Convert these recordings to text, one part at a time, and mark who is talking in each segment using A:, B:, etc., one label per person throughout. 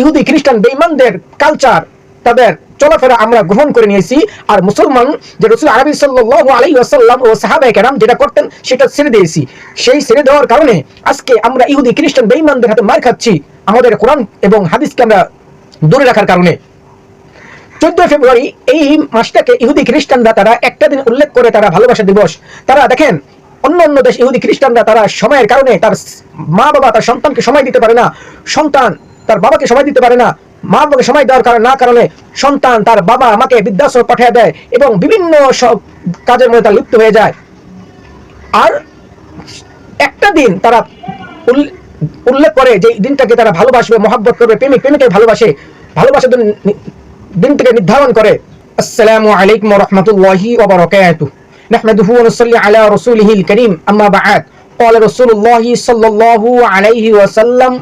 A: ইহুদি খ্রিস্টান বেঈমানদের কালচার তাদের চলাফেরা আমরা গ্রহণ করে নিয়েছি। আর মুসলমান যে রসুল আরবি সাল্লাল্লাহু আলাইহি ওয়াসাল্লাম ও সাহাবায়ে কেরাম যেটা করতেন, সেটা ছেড়ে দিয়েছি। সেই ছেড়ে দেওয়ার কারণে আজকে আমরা ইহুদি খ্রিস্টান বেঈমানদের হাতে মার খাচ্ছি আমাদের কোরআন এবং হাদিসকে আমরা দূরে রাখার কারণে। চোদ্দ ফেব্রুয়ারি এই মাসটাকে ইহুদি খ্রিস্টানরা তারা একটা দিন উল্লেখ করে তারা ভালোবাসা দিবস। তারা দেখেন, অন্য অন্য দেশ ইহুদি খ্রিস্টানরা তারা সময়ের কারণে তার মা বাবা তার সন্তানকে সময় দিতে পারে না। সন্তান তার বাবাকে সময় দিতে পারে না মা বাবাকে সময় দেওয়ার কারণে না কারণে সন্তান তার বাবা আমাকে বৃদ্ধাশ্রম পাঠিয়ে দেয় এবং বিভিন্ন সব কাজের মধ্যে তার লিপ্ত হয়ে যায় আর একটা দিন তারা উল্লে- উল্লেখ করে যে এই দিনটাকে তারা ভালোবাসবে মহাব্বত করবে প্রেমিক প্রেমিকে ভালোবাসে ভালোবাসার জন্য নি- দিনটাকে নির্ধারণ করে আসসালামু আলাইকুম রহমতুল্লাহি ওবরাকাতুহু نحمده ونصلي على رسوله الكريم أما بعد قال رسول الله صلى الله عليه وسلم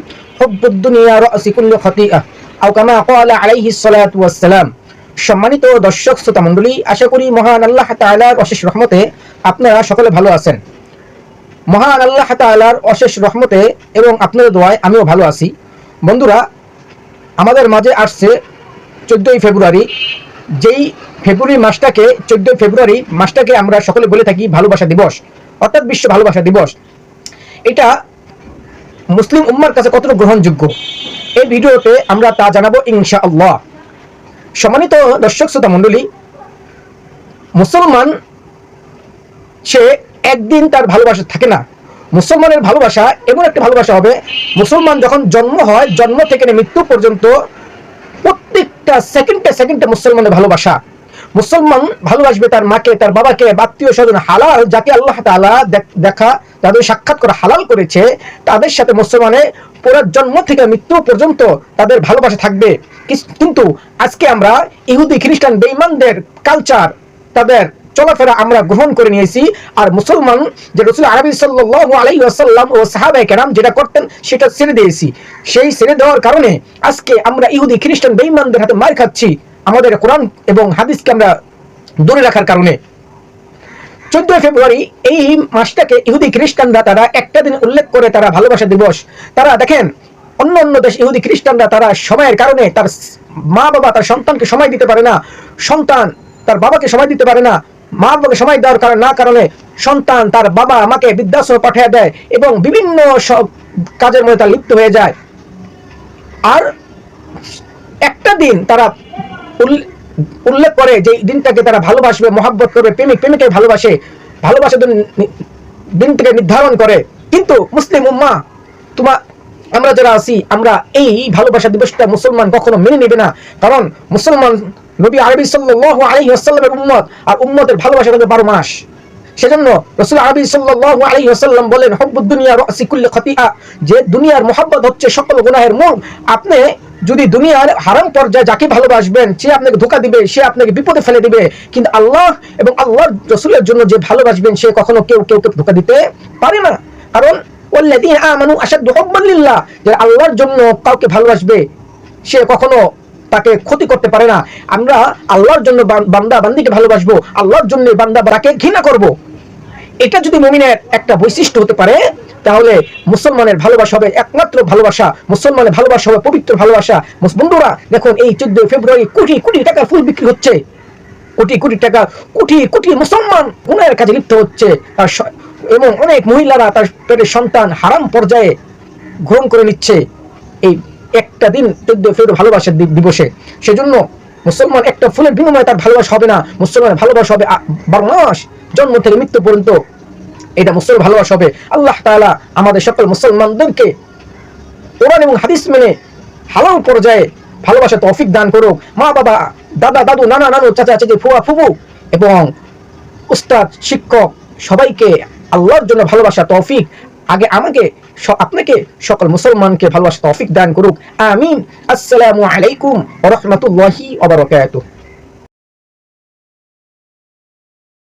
A: সম্মানিত দর্শক, শ্রোতা মণ্ডলী, আশা করি মহান আল্লাহ তাআলার অশেষ রহমতে আপনারা সকলে ভালো আছেন। মহান আল্লাহ তাআলার অশেষ রহমতে এবং আপনাদের দোয়ায় আমিও ভালো আছি। বন্ধুরা, আমাদের মাঝে আসছে চোদ্দই ফেব্রুয়ারি। যেই ফেব্রুয়ারি মাসটাকে, চোদ্দই ফেব্রুয়ারি মাসটাকে আমরা সকলে বলে থাকি ভালোবাসা দিবস। অর্থাৎ বিশ্ব ভালোবাসা দিবস। এটা মুসলিম উম্মার কাছে কতটা গ্রহণযোগ্য? এই ভিডিওতে আমরা তা জানাব ইনশা আল্লাহ সম্মানিত দর্শক, শ্রোতা, মণ্ডলী, মুসলমান, সে একদিন তার ভালোবাসা থাকে না। মুসলমানের ভালোবাসা এমন একটা ভালোবাসা হবে, মুসলমান যখন জন্ম হয়, জন্ম থেকে মৃত্যু পর্যন্ত প্রত্যেকটা সেকেন্ডে সেকেন্ডে মুসলমানের ভালোবাসা। মুসলমান ভালোবাসবে তার মাকে, তার বাবাকে আত্মীয় স্বজন হালাল, যাকে আল্লাহ তাআলা দেখ- তাদের সাক্ষাৎ করা হালাল করেছে, তাদের সাথে মুসলমানের পুরো জন্ম থেকে মৃত্যু পর্যন্ত তাদের ভালোবাসা থাকবে। কিন্তু আজকে আমরা ইহুদি, খ্রিস্টান, বেঈমানদের কালচার তাদের চলাফেরা আমরা গ্রহণ করে নিয়েছি, আর মুসলমান যে রসুল আরবি সাল্লাল্লাহু আলাইহি ওয়াসাল্লাম ও সাহাবায়ে কেরাম যেটা করতেন, সেটা ছেড়ে দিয়েছি। সেই ছেড়ে দেওয়ার কারণে আজকে আমরা ইহুদি, খ্রিস্টান, বেঈমানদের হাতে মার খাচ্ছি। আমাদের কোরআন এবং হাদিসকে আমরা দূরে রাখার কারণে। চোদ্দই ফেব্রুয়ারি এই মাসটাকে ইহুদি খ্রিস্টানরা তারা একটা দিন উল্লেখ করে তারা ভালোবাসা দিবস। তারা দেখেন, অন্য অন্য দেশ ইহুদি খ্রিস্টানরা তারা সময়ের কারণে তার মা বাবা তার সন্তানকে সময় দিতে পারে না। সন্তান তার বাবাকে সময় দিতে পারে না। মা বাবাকে সময় দেওয়ার কারণে না কারণে সন্তান তার বাবা আমাকে বৃদ্ধাশ্রম পাঠিয়ে দেয় এবং বিভিন্ন সব কাজের মধ্যে তার লিপ্ত হয়ে যায়। আর একটা দিন তারা উল্লেখ করে যে দিনটাকে তারা ভালোবাসবে, মহাব্বত করবে, প্রেমিক প্রেমিকে ভালোবাসে ভালোবাসার জন্য দিনটাকে নির্ধারণ করে। কিন্তু মুসলিম উম্মা তোমার আমরা যারা আছি, আমরা এই ভালোবাসা দিবসটা মুসলমান কখনো মেনে নেবে না। কারণ মুসলমান নবী আরবি সাল্লাল্লাহু আলাইহি ওয়াসাল্লামের উম্মত, আর উম্মতের ভালোবাসা থাকে বারো মাস। সেজন্য রসুল আরবি সাল্লাল্লাহু আলাইহি ওয়াসাল্লাম বলেন, হব্বুদ দুনিয়া রাসি কুল্লি খতিআ। যে দুনিয়ার মোহাব্বত হচ্ছে সকল গুনাহের মূল। আপনি যদি দুনিয়ার হারাম পর্যায়ে যাকে ভালোবাসবেন, সে আপনাকে ধোকা দিবে, সে আপনাকে বিপদে ফেলে দিবে, কিন্তু আল্লাহ এবং আল্লাহর রসুলের জন্য যে ভালোবাসবেন, সে কখনো কেউ কেউ কেউ ধোকা দিতে পারে না। কারণ, ওয়াল্লাযীনা আমানু আশাদ্দু হুব্বান লিল্লাহ, যে আল্লাহর জন্য কাউকে ভালোবাসবে, সে কখনো তাকে ক্ষতি করতে পারে না। আমরা আল্লাহর জন্য বান্দা, বান্দিকে ভালোবাসবো, আল্লাহর জন্য বান্দা বারাকে ঘৃণা করব। এটা যদি মুমিনের একটা বৈশিষ্ট্য হতে পারে তাহলে মুসলমানের ভালোবাসা হবে একমাত্র ভালোবাসা, মুসলমানের ভালোবাসা হবে পবিত্র ভালোবাসা। বন্ধুরা, দেখুন এই চোদ্দই ফেব্রুয়ারি কোটি কোটি টাকার ফুল বিক্রি হচ্ছে। কোটি কোটি টাকা, কোটি কোটি মুসলমান গুণের কাজে লিপ্ত হচ্ছে। স- এবং অনেক মহিলারা তার পেটের সন্তান হারাম পর্যায়ে গ্রহণ করে নিচ্ছে এই একটা দিন চোদ্দ ফেব্রুয়ারি ভালোবাসার দিবসে। সেজন্য মুসলমান একটা ফুলের বিনিময়ে তার ভালোবাসা হবে না। মুসলমানের ভালোবাসা হবে বারো মাস জন্ম থেকে মৃত্যু পর্যন্ত। এটা মুসলমান ভালোবাসা হবে। আল্লাহ তাআলা আমাদের সকল মুসলমানদেরকে কোরআন এবং হাদিস মেনে হালাল পর্যায়ে ভালোবাসা তৌফিক দান করুক। মা, বাবা, দাদা, দাদু, নানা, নানু, চাচা, চাচি, ফুয়া, ফুবু এবং উস্তাদ, শিক্ষক সবাইকে আল্লাহর জন্য ভালোবাসা তৌফিক। আগে আমাকে আপনাকে, সকল মুসলমানকে ভালোবাসা তৌফিক দান করুক। আমিন। আসসালামু আলাইকুম রাহমাতুল্লাহি বারাকাতুহু।